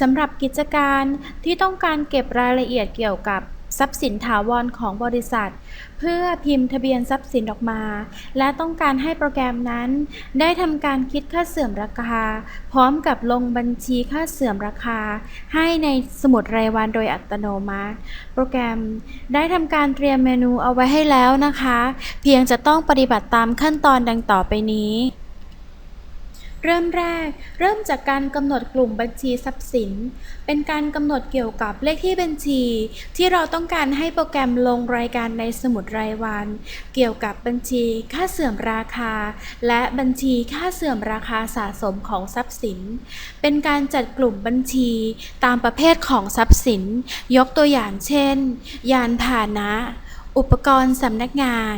สำหรับกิจการที่ต้องการเก็บรายละเอียดเกี่ยวกับทรัพย์สินถาวรของบริษัท เพื่อพิมพ์ทะเบียนทรัพย์สินออกมา และต้องการให้โปรแกรมนั้น ได้ทำการคิดค่าเสื่อมราคา พร้อมกับลงบัญชีค่าเสื่อมราคา ให้ในสมุดรายวันโดยอัตโนมัติ โปรแกรมได้ทำการเตรียมเมนูเอาไว้ให้แล้วนะคะ เพียงจะต้องปฏิบัติตามขั้นตอนดังต่อไปนี้ เริ่มแรก เริ่มจากการกำหนดกลุ่มบัญชีทรัพย์สิน เป็นการกำหนดเกี่ยวกับเลขที่บัญชี ที่เราต้องการให้โปรแกรมลงรายการในสมุดรายวัน เกี่ยวกับบัญชีค่าเสื่อมราคา และบัญชีค่าเสื่อมราคาสะสมของทรัพย์สิน เป็นการจัดกลุ่มบัญชีตามประเภทของทรัพย์สิน ยกตัวอย่างเช่น ยานพาหนะ อุปกรณ์สำนักงาน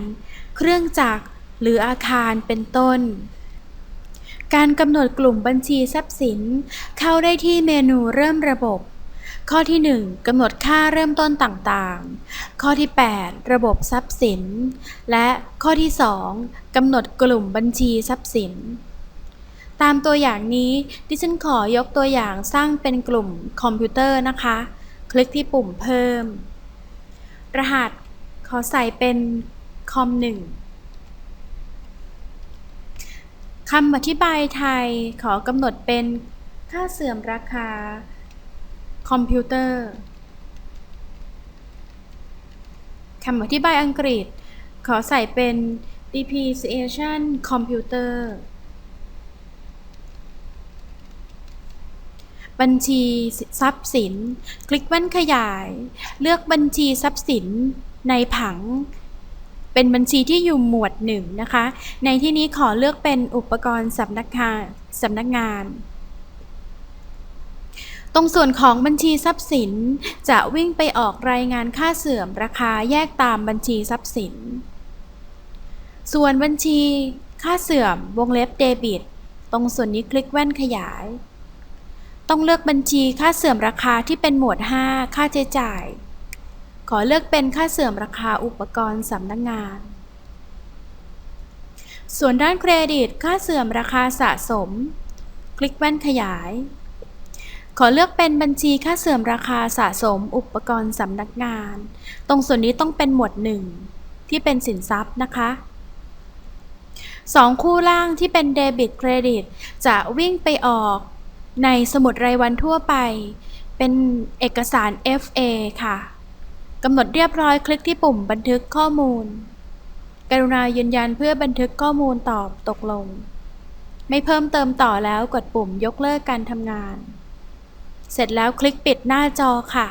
เครื่องจักรหรืออาคารเป็นต้น การกำหนดกลุ่มบัญชีทรัพย์สิน เข้าได้ที่เมนูเริ่มระบบ ข้อที่ 1กำหนดค่าเริ่มต้นต่างๆ ข้อที่ 8 ระบบทรัพย์สิน และข้อที่ 2กำหนดกลุ่มบัญชีทรัพย์สิน ตามตัวอย่างนี้ดิฉันขอยกตัวอย่างสร้างเป็นกลุ่มคอมพิวเตอร์นะคะ คลิกที่ปุ่มเพิ่ม รหัสขอใส่เป็นคอม1 คำอธิบายไทยขอกำหนดเป็นค่าเสื่อมราคา คอมพิวเตอร์คำอธิบายอังกฤษ ขอใส่เป็น depreciation computer บัญชีทรัพย์สิน คลิกแว่นขยาย เลือกบัญชีทรัพย์สินในผัง เป็นบัญชีที่อยู่หมวดหนึ่งนะคะ ในที่นี้ขอเลือกเป็นอุปกรณ์สำนักงานสำนักงาน ตรงส่วนของบัญชีทรัพย์สิน จะวิ่งไปออกรายงานค่าเสื่อมราคาแยกตามบัญชีทรัพย์สิน ส่วนบัญชีค่าเสื่อมวงเล็บเดบิต ตรงส่วนนี้คลิกแว่นขยาย ต้องเลือกบัญชีค่าเสื่อมราคาที่เป็นหมวด 5 ค่าใช้จ่าย ขอเลือกเป็นค่าเสื่อมราคาอุปกรณ์สำนักงาน ส่วนด้านเครดิต ค่าเสื่อมราคาสะสม คลิกแว่นขยาย ขอเลือกเป็นบัญชีค่าเสื่อมราคาสะสม อุปกรณ์สำนักงาน ตรงส่วนนี้ต้องเป็นหมวด 1 ที่เป็นสินทรัพย์นะคะสองคู่ล่างที่เป็นเดบิตเครดิตจะวิ่งไปออกในสมุดรายวันทั่วไป เป็นเอกสาร FA ค่ะ กำหนดเรียบร้อยคลิกที่ปุ่มบันทึกข้อมูล กรุณายืนยันเพื่อบันทึกข้อมูลตอบตกลง ไม่เพิ่มเติมต่อแล้วกดปุ่มยกเลิกการทำงาน เสร็จแล้วคลิกปิดหน้าจอค่ะ